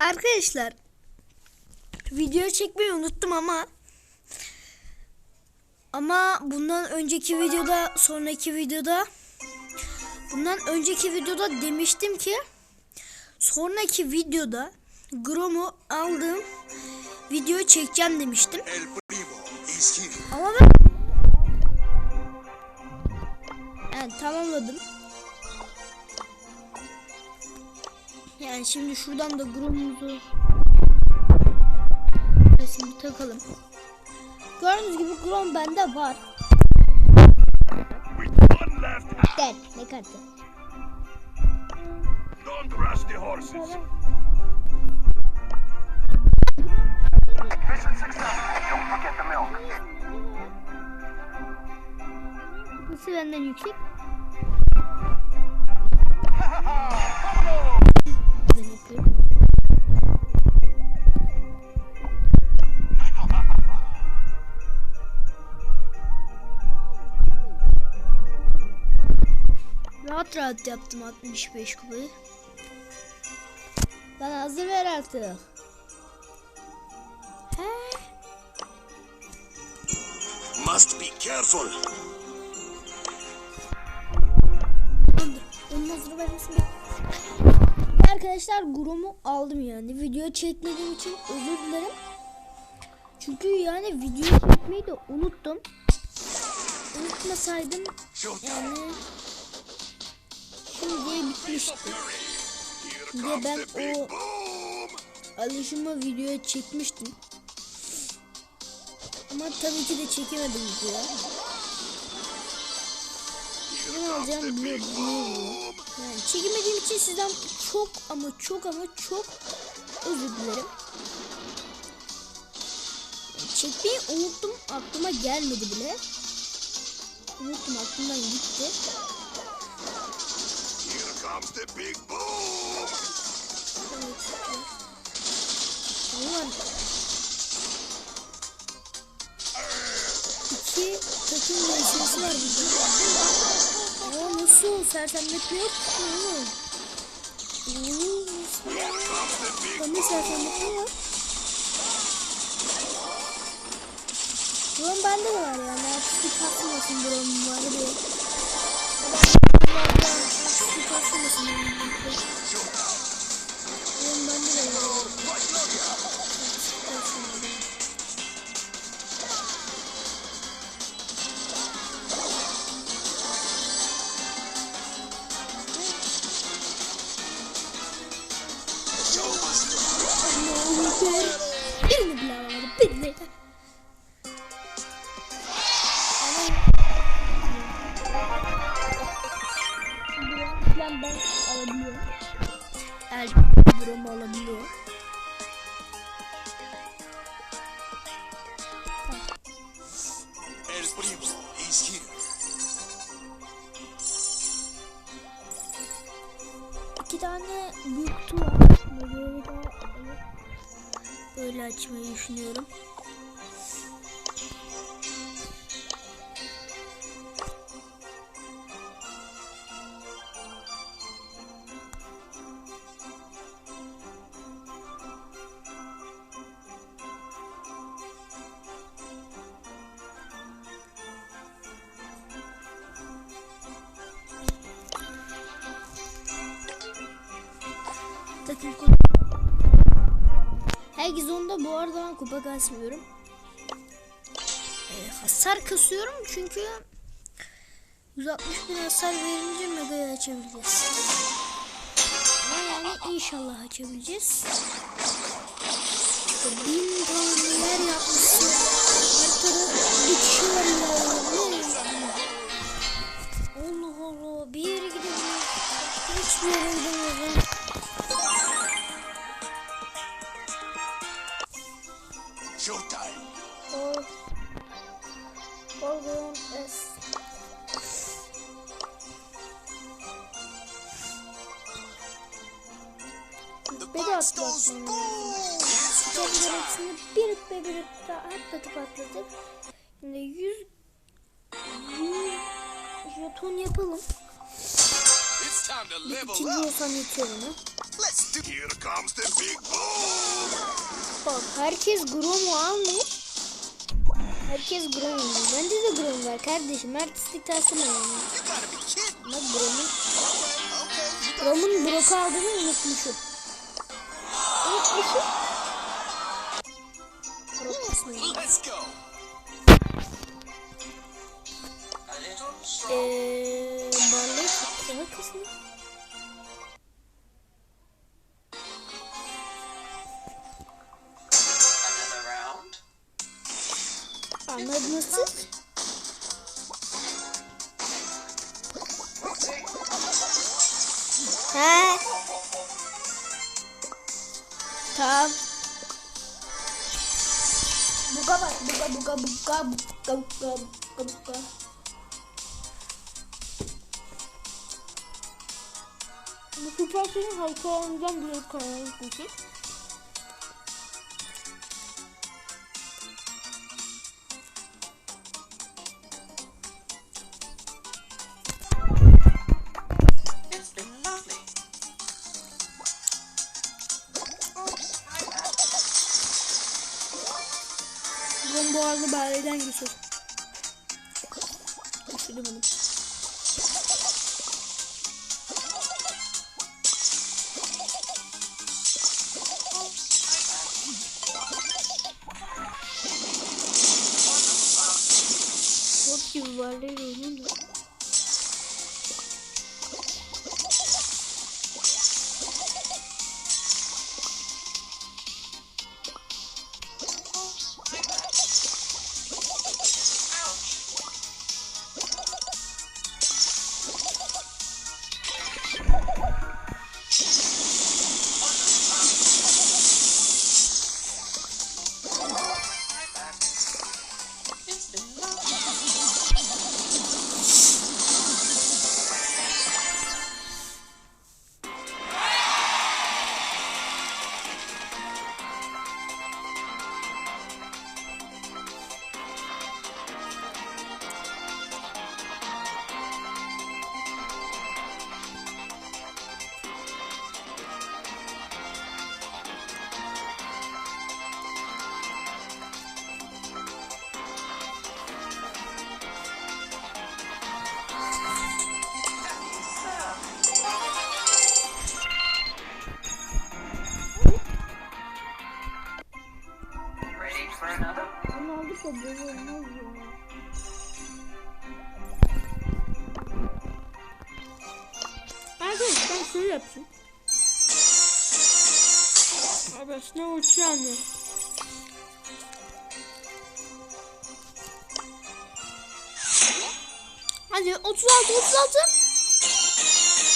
Arkadaşlar video çekmeyi unuttum ama ama bundan önceki videoda sonraki videoda bundan önceki videoda demiştim ki sonraki videoda Grom'u aldığım video çekeceğim demiştim. Ama ben yani tamamladım. Yani şimdi şuradan da grubumuzu resim takalım. Gördüğünüz gibi grom bende var. Der, ne kartı? Don't rush the horses. Mission success. Don't forget the milk. Nasıl benden yüksek? Rahat rahat yaptım 65 kupayı. Lan hazır ver artık. He? Must be careful. Tamamdır. Onun hazır vermesini Arkadaşlar Grom'u aldım yani. Video çekmediğim için özür dilerim. Çünkü yani video çekmeyi de unuttum. Unutmasaydım yani bitmişti. Here Bir de comes ben o alışımı videoya çekmiştim. Ama tabii ki de çekemedim videoya. Ne alacağım boom. Yani çekemediğim için sizden çok ama çok ama çok özür dilerim. Çekmeyi unuttum. Aklıma gelmedi bile. Unuttum aklımdan gitti. Comes the big boom. İki takım meselesi var burada. Aa nasıl? Sersemletme yok ki oğlum. Bana sersemletme var. Drone bende de var yani. Artık kasmasın drone'um var diye. Artık açmayı düşünüyorum. Takım kutu. Herkes onda bu arada ben kupa kasmıyorum. Ee, hasar kasıyorum çünkü 160 bin hasar verince mega'yı açabileceğiz. Yani inşallah açabileceğiz. İşte bin tane neler yapmışsın. Haritada bir kişi. Allah Allah bir yere gidemiyorum. Hiçbir Showtime. Or Orgon S. The Bir de showtime. hepsini bir ve bir daha atlatıp atlatıp Şimdi 100 100 jeton yapalım. İkinci up. olsam yeter ona. Let's do. Here comes the big boom. Bak herkes Grom'u almış. Herkes Grom oynuyor. Bende de Grom var kardeşim. Artistlik tasım yani. Ama Grom'un Grom'un Brock aldığını unutmuşum. Unutmuşum. Let's go. Eee... Barley çok kısmı. Anladınız siz? He. Tamam. Buga bak, buga buga buga buga buga buga buga. Bu süpersinin halkalarından biri kanalı peki. It's Bari'den geçiyor. Üşüdüm onu. Bot gibi Bari'yle oynayayım da. Bunu aldık da böyle olmaz ya. Uçuyor anne. Hadi 36 36.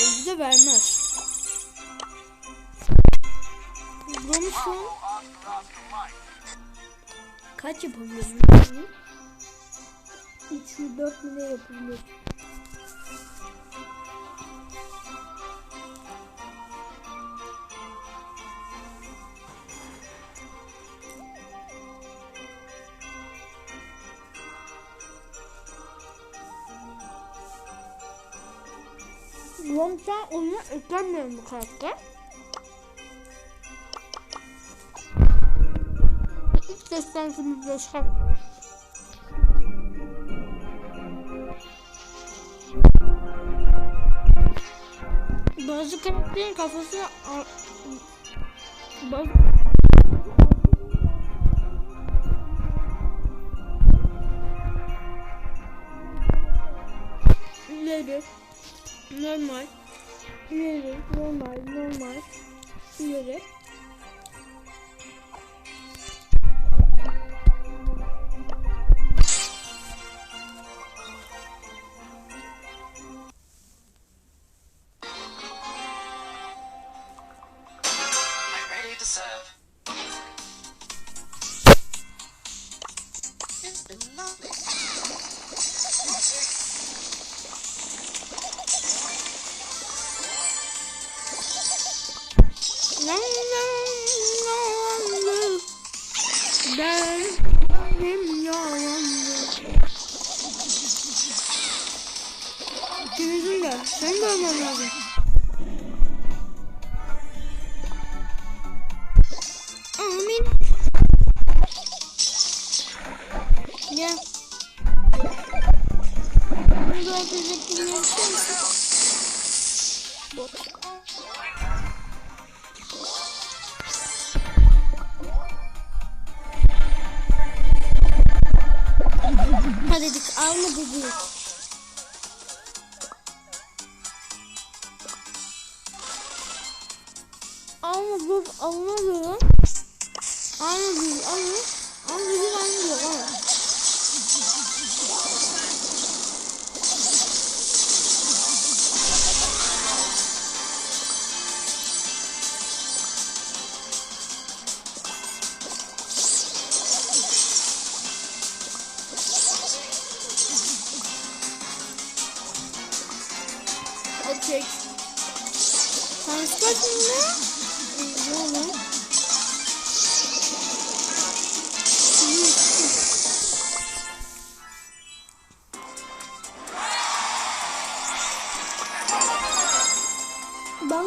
Elde de vermez. An kaç yapabilirim? 3 4 mi ne yapabilirim? Long'dan oyuna eklenmiyor bu karakter. Destansımız yaşar. Bazı karakterin kafasına a- bazı ileri normal. İleri normal normal. İleri to serve. It's been lovely. La la la la Ben benim yalandı İkinizin de sen de olman lazım alma dedi. Ben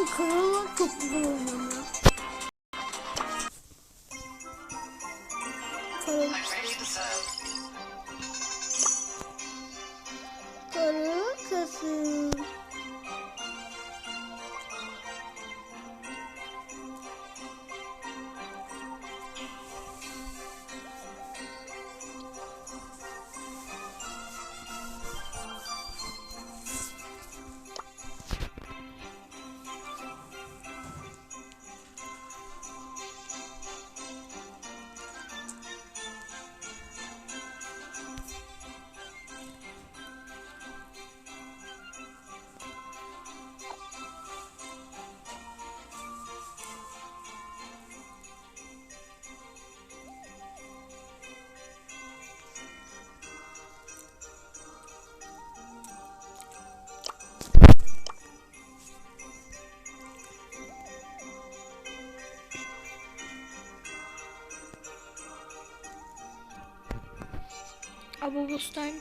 krala çok güzel oynuyorum Abu Bustan.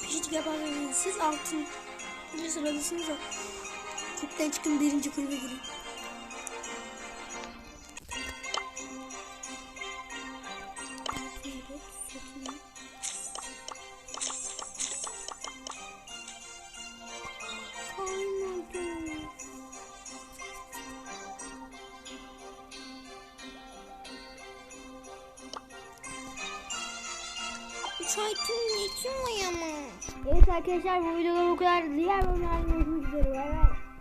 Pişik yaparsınız. Siz altın bir sıradasınız da. Kulüpten çıkın birinci kulübe girin. Çaytın ne için var ama? Evet arkadaşlar bu videoda bu kadar. Diğer bölümlerde görüşmek üzere. Bay bay.